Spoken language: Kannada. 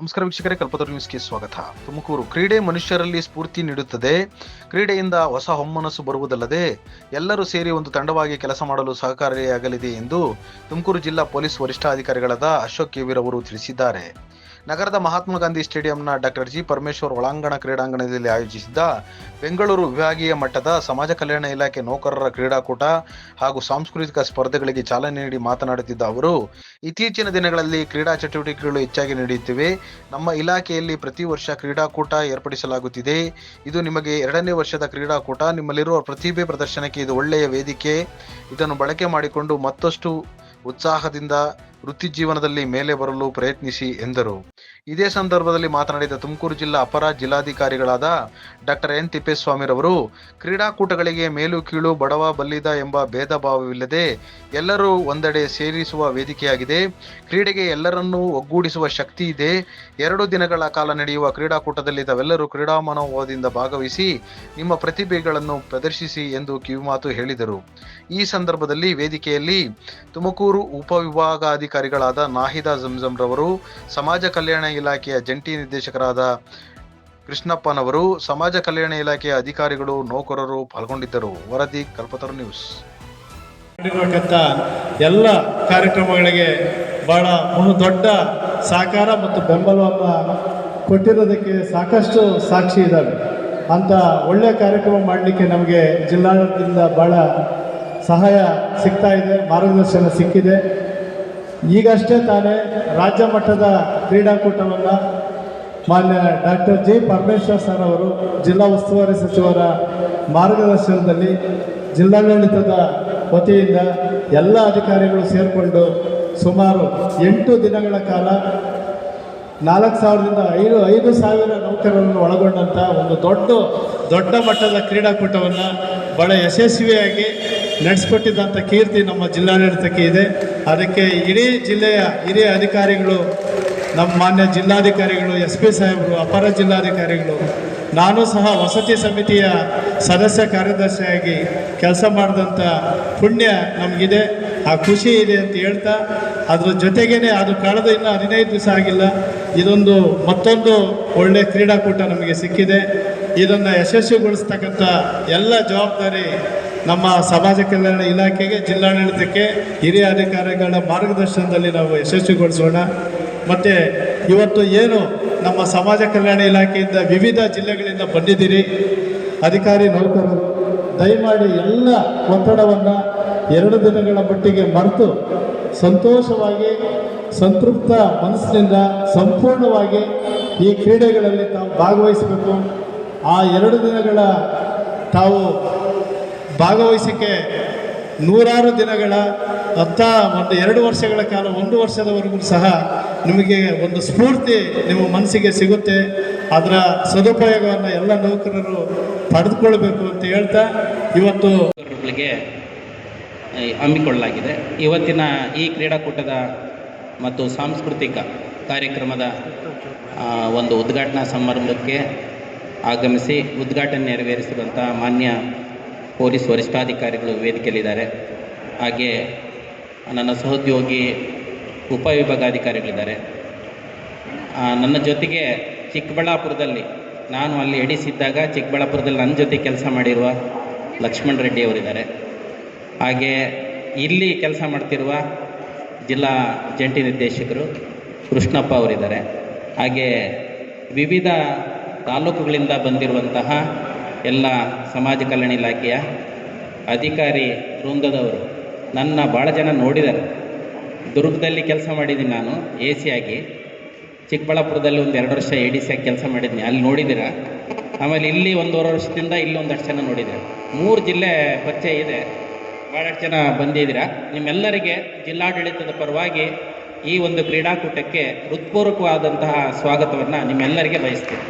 ನಮಸ್ಕಾರ ವೀಕ್ಷಕರೇ, ಕಲ್ಪತರು ನ್ಯೂಸ್ಗೆ ಸ್ವಾಗತ. ತುಮಕೂರು ಕ್ರೀಡೆ ಮನುಷ್ಯರಲ್ಲಿ ಸ್ಫೂರ್ತಿ ನೀಡುತ್ತದೆ. ಕ್ರೀಡೆಯಿಂದ ಹೊಸ ಹೊಮ್ಮನಸ್ಸು ಬರುವುದಲ್ಲದೆ ಎಲ್ಲರೂ ಸೇರಿ ಒಂದು ತಂಡವಾಗಿ ಕೆಲಸ ಮಾಡಲು ಸಹಕಾರಿಯಾಗಲಿದೆ ಎಂದು ತುಮಕೂರು ಜಿಲ್ಲಾ ಪೊಲೀಸ್ ವರಿಷ್ಠಾಧಿಕಾರಿಗಳಾದ ಅಶೋಕ್ ಕೆವೀರ್ ಅವರು ತಿಳಿಸಿದ್ದಾರೆ. ನಗರದ ಮಹಾತ್ಮ ಗಾಂಧಿ ಸ್ಟೇಡಿಯಂನ ಡಾಕ್ಟರ್ ಜಿ ಪರಮೇಶ್ವರ್ ಒಳಾಂಗಣ ಕ್ರೀಡಾಂಗಣದಲ್ಲಿ ಆಯೋಜಿಸಿದ್ದ ಬೆಂಗಳೂರು ವಿಭಾಗೀಯ ಮಟ್ಟದ ಸಮಾಜ ಕಲ್ಯಾಣ ಇಲಾಖೆ ನೌಕರರ ಕ್ರೀಡಾಕೂಟ ಹಾಗೂ ಸಾಂಸ್ಕೃತಿಕ ಸ್ಪರ್ಧೆಗಳಿಗೆ ಚಾಲನೆ ನೀಡಿ ಮಾತನಾಡುತ್ತಿದ್ದ ಅವರು, ಇತ್ತೀಚಿನ ದಿನಗಳಲ್ಲಿ ಕ್ರೀಡಾ ಚಟುವಟಿಕೆಗಳು ಹೆಚ್ಚಾಗಿ ನಡೆಯುತ್ತಿವೆ. ನಮ್ಮ ಇಲಾಖೆಯಲ್ಲಿ ಪ್ರತಿ ವರ್ಷ ಕ್ರೀಡಾಕೂಟ ಏರ್ಪಡಿಸಲಾಗುತ್ತಿದೆ. ಇದು ನಿಮಗೆ ಎರಡನೇ ವರ್ಷದ ಕ್ರೀಡಾಕೂಟ. ನಿಮ್ಮಲ್ಲಿರುವ ಪ್ರತಿಭೆ ಪ್ರದರ್ಶನಕ್ಕೆ ಇದು ಒಳ್ಳೆಯ ವೇದಿಕೆ. ಇದನ್ನು ಬಳಕೆ ಮಾಡಿಕೊಂಡು ಮತ್ತಷ್ಟು ಉತ್ಸಾಹದಿಂದ ವೃತ್ತಿ ಜೀವನದಲ್ಲಿ ಮೇಲೆ ಬರಲು ಪ್ರಯತ್ನಿಸಿ, ಎಂದರು. ಇದೇ ಸಂದರ್ಭದಲ್ಲಿ ಮಾತನಾಡಿದ ತುಮಕೂರು ಜಿಲ್ಲಾ ಅಪರ ಜಿಲ್ಲಾಧಿಕಾರಿಗಳಾದ ಡಾಕ್ಟರ್ ಎನ್ ತಿಪ್ಪೇಸ್ವಾಮಿರವರು, ಕ್ರೀಡಾಕೂಟಗಳಿಗೆ ಮೇಲು ಕೀಳು ಬಡವ ಬಲ್ಲಿದ ಎಂಬ ಭೇದ ಭಾವವಿಲ್ಲದೆ ಎಲ್ಲರೂ ಒಂದೆಡೆ ಸೇರಿಸುವ ವೇದಿಕೆಯಾಗಿದೆ. ಕ್ರೀಡೆಗೆ ಎಲ್ಲರನ್ನೂ ಒಗ್ಗೂಡಿಸುವ ಶಕ್ತಿ ಇದೆ. ಎರಡು ದಿನಗಳ ಕಾಲ ನಡೆಯುವ ಕ್ರೀಡಾಕೂಟದಲ್ಲಿ ತಾವೆಲ್ಲರೂ ಕ್ರೀಡಾ ಮನೋಭಾವದಿಂದ ಭಾಗವಹಿಸಿ ನಿಮ್ಮ ಪ್ರತಿಭೆಗಳನ್ನು ಪ್ರದರ್ಶಿಸಿ ಎಂದು ಕಿವಿಮಾತು ಹೇಳಿದರು. ಈ ಸಂದರ್ಭದಲ್ಲಿ ವೇದಿಕೆಯಲ್ಲಿ ತುಮಕೂರು ಉಪವಿಭಾಗಾಧಿಕಾರಿಗಳಾದ ನಾಹಿದಾ ಜಂಜಂ ರವರು ಸಮಾಜ ಕಲ್ಯಾಣ ಇಲಾಖೆಯ ಜಂಟಿ ನಿರ್ದೇಶಕರಾದ ಕೃಷ್ಣಪ್ಪನವರು ಸಮಾಜ ಕಲ್ಯಾಣ ಇಲಾಖೆಯ ಅಧಿಕಾರಿಗಳು, ನೌಕರರು ಪಾಲ್ಗೊಂಡಿದ್ದರು. ವರದಿ, ಕಲ್ಪತರು ನ್ಯೂಸ್. ಎಲ್ಲ ಕಾರ್ಯಕ್ರಮಗಳಿಗೆ ಬಹಳ ದೊಡ್ಡ ಸಹಕಾರ ಮತ್ತು ಬೆಂಬಲವನ್ನು ಕೊಟ್ಟಿರೋದಕ್ಕೆ ಸಾಕಷ್ಟು ಸಾಕ್ಷಿ ಇದ್ದಾವೆ. ಅಂತ ಒಳ್ಳೆಯ ಕಾರ್ಯಕ್ರಮ ಮಾಡಲಿಕ್ಕೆ ನಮಗೆ ಜಿಲ್ಲಾಡಳಿತದಿಂದ ಭಾಳ ಸಹಾಯ ಸಿಗ್ತಾ ಇದೆ, ಮಾರ್ಗದರ್ಶನ ಸಿಕ್ಕಿದೆ. ಈಗಷ್ಟೇ ತಾನೇ ರಾಜ್ಯ ಮಟ್ಟದ ಕ್ರೀಡಾಕೂಟವನ್ನು ಮಾನ್ಯ ಡಾಕ್ಟರ್ ಜಿ ಪರಮೇಶ್ವರ್ ಸರ್ ಅವರು ಜಿಲ್ಲಾ ಉಸ್ತುವಾರಿ ಸಚಿವರ ಮಾರ್ಗದರ್ಶನದಲ್ಲಿ ಜಿಲ್ಲಾಡಳಿತದ ವತಿಯಿಂದ ಎಲ್ಲ ಅಧಿಕಾರಿಗಳು ಸೇರಿಕೊಂಡು ಸುಮಾರು ಎಂಟು ದಿನಗಳ ಕಾಲ ನಾಲ್ಕು ಸಾವಿರದಿಂದ ಐದು ಐದು ಸಾವಿರ ನೌಕರರನ್ನು ಒಳಗೊಂಡಂಥ ಒಂದು ದೊಡ್ಡ ದೊಡ್ಡ ಮಟ್ಟದ ಕ್ರೀಡಾಕೂಟವನ್ನು ಬಹಳ ಯಶಸ್ವಿಯಾಗಿ ನಡೆಸ್ಕೊಟ್ಟಿದ್ದಂಥ ಕೀರ್ತಿ ನಮ್ಮ ಜಿಲ್ಲಾಡಳಿತಕ್ಕೆ ಇದೆ. ಅದಕ್ಕೆ ಇಡೀ ಜಿಲ್ಲೆಯ ಹಿರಿಯ ಅಧಿಕಾರಿಗಳು, ನಮ್ಮ ಮಾನ್ಯ ಜಿಲ್ಲಾಧಿಕಾರಿಗಳು, ಎಸ್ ಪಿ ಸಾಹೇಬರು, ಅಪರ ಜಿಲ್ಲಾಧಿಕಾರಿಗಳು, ನಾನು ಸಹ ವಸತಿ ಸಮಿತಿಯ ಸದಸ್ಯ ಕಾರ್ಯದರ್ಶಿಯಾಗಿ ಕೆಲಸ ಮಾಡಿದಂಥ ಪುಣ್ಯ ನಮಗಿದೆ. ಆ ಖುಷಿ ಇದೆ ಅಂತ ಹೇಳ್ತಾ, ಅದ್ರ ಜೊತೆಗೇನೆ ಅದು ಕಳೆದ ಇನ್ನೂ ಹದಿನೈದು ದಿವಸ ಆಗಿಲ್ಲ. ಇದೊಂದು ಮತ್ತೊಂದು ಒಳ್ಳೆಯ ಕ್ರೀಡಾಕೂಟ ನಮಗೆ ಸಿಕ್ಕಿದೆ. ಇದನ್ನು ಯಶಸ್ವಿಗೊಳಿಸ್ತಕ್ಕಂಥ ಎಲ್ಲ ಜವಾಬ್ದಾರಿ ನಮ್ಮ ಸಮಾಜ ಕಲ್ಯಾಣ ಇಲಾಖೆಗೆ, ಜಿಲ್ಲಾಡಳಿತಕ್ಕೆ ಹಿರಿಯ ಅಧಿಕಾರಿಗಳ ಮಾರ್ಗದರ್ಶನದಲ್ಲಿ ನಾವು ಯಶಸ್ವಿಗೊಳಿಸೋಣ. ಮತ್ತು ಇವತ್ತು ಏನು ನಮ್ಮ ಸಮಾಜ ಕಲ್ಯಾಣ ಇಲಾಖೆಯಿಂದ ವಿವಿಧ ಜಿಲ್ಲೆಗಳಿಂದ ಬಂದಿದ್ದೀರಿ? ಅಧಿಕಾರಿ ನೌಕರರು ದಯಮಾಡಿ ಎಲ್ಲ ಒತ್ತಡವನ್ನು ಎರಡು ದಿನಗಳ ಮಟ್ಟಿಗೆ ಮರೆತು ಸಂತೋಷವಾಗಿ, ಸಂತೃಪ್ತ ಮನಸ್ಸಿನಿಂದ ಸಂಪೂರ್ಣವಾಗಿ ಈ ಕ್ರೀಡೆಗಳಲ್ಲಿ ತಾವು ಭಾಗವಹಿಸಬೇಕು. ಆ ಎರಡು ದಿನಗಳ ತಾವು ಭಾಗವಹಿಸಿಕೆ ನೂರಾರು ದಿನಗಳ ಹತ್ತ ಒಂದು ಎರಡು ವರ್ಷಗಳ ಕಾಲ, ಒಂದು ವರ್ಷದವರೆಗೂ ಸಹ ನಿಮಗೆ ಒಂದು ಸ್ಫೂರ್ತಿ ನಿಮ್ಮ ಮನಸ್ಸಿಗೆ ಸಿಗುತ್ತೆ. ಅದರ ಸದುಪಯೋಗವನ್ನು ಎಲ್ಲ ನೌಕರರು ಪಡೆದುಕೊಳ್ಬೇಕು ಅಂತ ಹೇಳ್ತಾ ಇವತ್ತು ಹಮ್ಮಿಕೊಳ್ಳಲಾಗಿದೆ. ಇವತ್ತಿನ ಈ ಕ್ರೀಡಾಕೂಟದ ಮತ್ತು ಸಾಂಸ್ಕೃತಿಕ ಕಾರ್ಯಕ್ರಮದ ಒಂದು ಉದ್ಘಾಟನಾ ಸಮಾರಂಭಕ್ಕೆ ಆಗಮಿಸಿ ಉದ್ಘಾಟನೆ ನೆರವೇರಿಸಿದಂಥ ಮಾನ್ಯ ಪೊಲೀಸ್ ವರಿಷ್ಠಾಧಿಕಾರಿಗಳು ವೇದಿಕೆಯಲ್ಲಿದ್ದಾರೆ. ಹಾಗೆ ನನ್ನ ಸಹೋದ್ಯೋಗಿ ಉಪವಿಭಾಗಾಧಿಕಾರಿಗಳಿದ್ದಾರೆ. ವಿಭಾಗಾಧಿಕಾರಿಗಳಿದ್ದಾರೆ ನನ್ನ ಜೊತೆಗೆ ಚಿಕ್ಕಬಳ್ಳಾಪುರದಲ್ಲಿ ನಾನು ಅಲ್ಲಿ ಎಡಿಸಿದ್ದಾಗ ಚಿಕ್ಕಬಳ್ಳಾಪುರದಲ್ಲಿ ನನ್ನ ಜೊತೆ ಕೆಲಸ ಮಾಡಿರುವ ಲಕ್ಷ್ಮಣ್ ರೆಡ್ಡಿ ಅವರಿದ್ದಾರೆ. ಹಾಗೆ ಇಲ್ಲಿ ಕೆಲಸ ಮಾಡ್ತಿರುವ ಜಿಲ್ಲಾ ಜಂಟಿ ನಿರ್ದೇಶಕರು ಕೃಷ್ಣಪ್ಪ ಅವರಿದ್ದಾರೆ. ಹಾಗೆ ವಿವಿಧ ತಾಲೂಕುಗಳಿಂದ ಬಂದಿರುವಂತಹ ಎಲ್ಲ ಸಮಾಜ ಕಲ್ಯಾಣ ಇಲಾಖೆಯ ಅಧಿಕಾರಿ ವೃಂದದವರು ನನ್ನ ಭಾಳ ಜನ ನೋಡಿದ್ದಾರೆ. ದುರ್ಗದಲ್ಲಿ ಕೆಲಸ ಮಾಡಿದ್ದೀನಿ ನಾನು ಎ ಸಿ ಆಗಿ. ಚಿಕ್ಕಬಳ್ಳಾಪುರದಲ್ಲಿ ಒಂದು ಎರಡು ವರ್ಷ ಎ ಡಿ ಸಿ ಆಗಿ ಕೆಲಸ ಮಾಡಿದ್ದೀನಿ. ಅಲ್ಲಿ ನೋಡಿದ್ದೀರ? ಆಮೇಲೆ ಇಲ್ಲಿ ಒಂದೂವರೆ ವರ್ಷದಿಂದ ಇಲ್ಲಿ ಒಂದಷ್ಟು ಜನ ನೋಡಿದ್ದೀರ? ಮೂರು ಜಿಲ್ಲೆ ಪರಿಚಯ ಇದೆ. ಭಾಳಷ್ಟು ಜನ ಬಂದಿದ್ದೀರಾ? ನಿಮ್ಮೆಲ್ಲರಿಗೆ ಜಿಲ್ಲಾಡಳಿತದ ಪರವಾಗಿ ಈ ಒಂದು ಕ್ರೀಡಾಕೂಟಕ್ಕೆ ಹೃತ್ಪೂರ್ವಕವಾದಂತಹ ಸ್ವಾಗತವನ್ನು ನಿಮ್ಮೆಲ್ಲರಿಗೆ ಬಯಸ್ತೀನಿ.